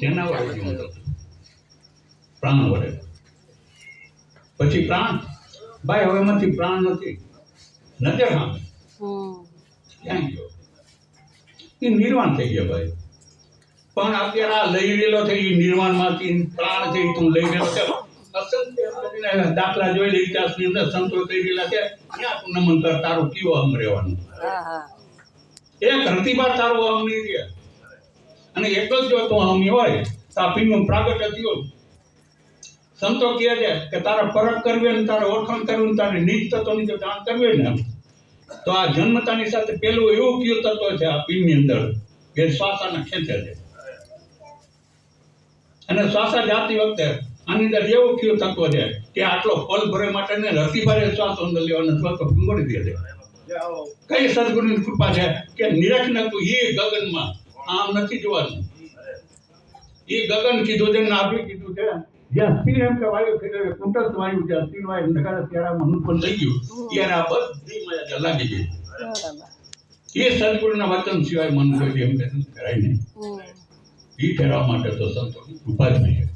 શેના વડે જીવન હતું? પ્રાણ વડે. પછી પ્રાણ? ભાઈ હવે એમાંથી પ્રાણ નથી. નજર સામે ક્યાં ગયો? એ નિર્વાણ થઈ ગયા ભાઈ. પણ અત્યારે આ લઈ રહેલો છે એ નિર્વાણમાંથી પ્રાણ છે તું લઈ રહેલો છે. અસંખ્ય દાખલા જોઈ લે ઇતિહાસની અંદર સંતો થઈ ગયેલા છે. ક્યાં તું નમન કર તારું કયો અંગ રહેવાનું? એક રતિબાર તારું અંગ નહીં રહે અને એક જ જો તું આમી હોય તો આ પીનું પ્રાગટ્ય થયું. સંતો કહે છે કે તારે પરખ કરવી અને તારે ઓળખાણ કરવી અને તારે નીચ તત્વની જો જાણ કરવી ને તો આ જન્મતાની સાથે પેલું એવું કયું તત્વ છે આ પીનની અંદર કે શ્વાસાને ખેંચે છે. અને શ્વાસા જાતી વખતે આની અંદર એવું કયું તત્વ છે કે આટલો ફલ ભરે માટે ને રતિભારે શ્વાસ અંદર લેવાનો તો ફૂંગળી દે છે. કઈ સદગુરુની કૃપા છે કે નિરખ નતું એ ગગનમાં આમ નથી જોવાનું. એ ગગન કીધું છે નાભી કીધું છે જ્યાં સ્થિર એમ કે વાયુ ફેરવે કુંટસ્થ વાયુ જ્યાં સ્થિર વાયુ નગાડે ત્યારે આમાં અનુપન થઈ ગયું. ત્યારે આ બધી મજા લાગી ગઈ. એ સદગુરુના વચન સિવાય મન કોઈ એમ કરાય નહીં. એ ઠેરવા માટે તો સંતોની કૃપા જ નહીં.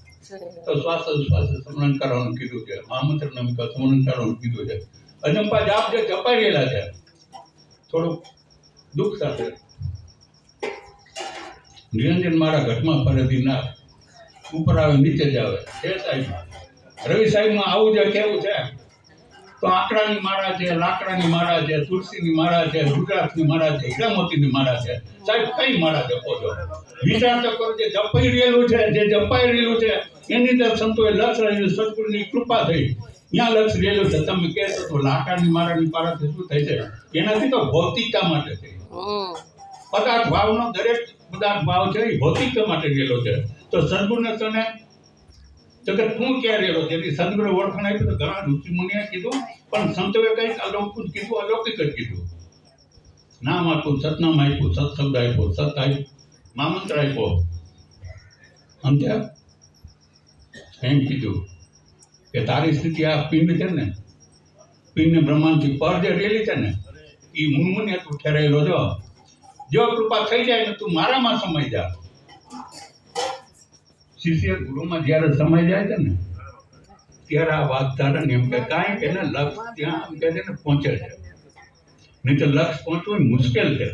તો શ્વાસ શ્વાસ સ્મરણ કરવાનું કીધું છે મહામંત્ર નમિકા સ્મરણ કરવાનું કીધું છે. અજંપા જાપ જે જપાઈ રહેલા છે થોડુંક દુઃખ સાથે નિરંજન મારા ઘટમાં ફરેથી ના ઉપર આવે નીચે જ આવે. છે સાહેબ. રવિ સાહેબમાં આવું જે કેવું છે તો આંકડાની માળા છે લાકડાની માળા છે તુલસીની માળા છે રુદ્રાક્ષની માળા છે હીરામતીની માળા છે. સાહેબ કઈ માળા જપો છો? વિચાર તો કરો જે જપાઈ રહેલું છે જે જપાઈ રહેલું છે એની અંદર સંતોએ લક્ષ રહેલું સદગુરુની કૃપા થઈ. ત્યાં લક્ષ રહેલું છે. તમે કહેશો તો લાકડાની માળાની પારાથી શું થાય છે? એનાથી તો ભૌતિકતા માટે થઈ. પદાર્થ ભાવનો દરેક પદાર્થ ભાવ છે, એ ભૌતિક માટે રહેલો છે. તો સદગુરુને તને જગત શું ક્યાં રહેલો? છે એની સદગુણ ઓળખાણ આપી તો ઘણા ઋષિ કીધું, પણ સંતોએ કંઈક અલૌકિક કીધું, અલૌકિક જ કીધું. નામ આપ્યું સતનામ આપ્યું સત્શબ્દ આપ્યો, સત આપ્યું, મામંત્ર આપ્યો. સમજ્યા? એમ કીધું કે તારી સ્થિતિ આ પિંડ છે ને, પિંડ બ્રહ્માંડથી પર જે રેલી છે ને એ મુનમુનિ તું ઠેરાયેલો છો. જો કૃપા થઈ જાય ને તું મારામાં સમય જા. શિષ્ય ગુરુમાં જ્યારે સમય જાય છે ને, ત્યારે આ વાત ધારણ એમ કે કાંઈ એને લક્ષ ત્યાં એમ કે છે ને પહોંચે છે. નહીં તો લક્ષ પહોંચવું મુશ્કેલ છે.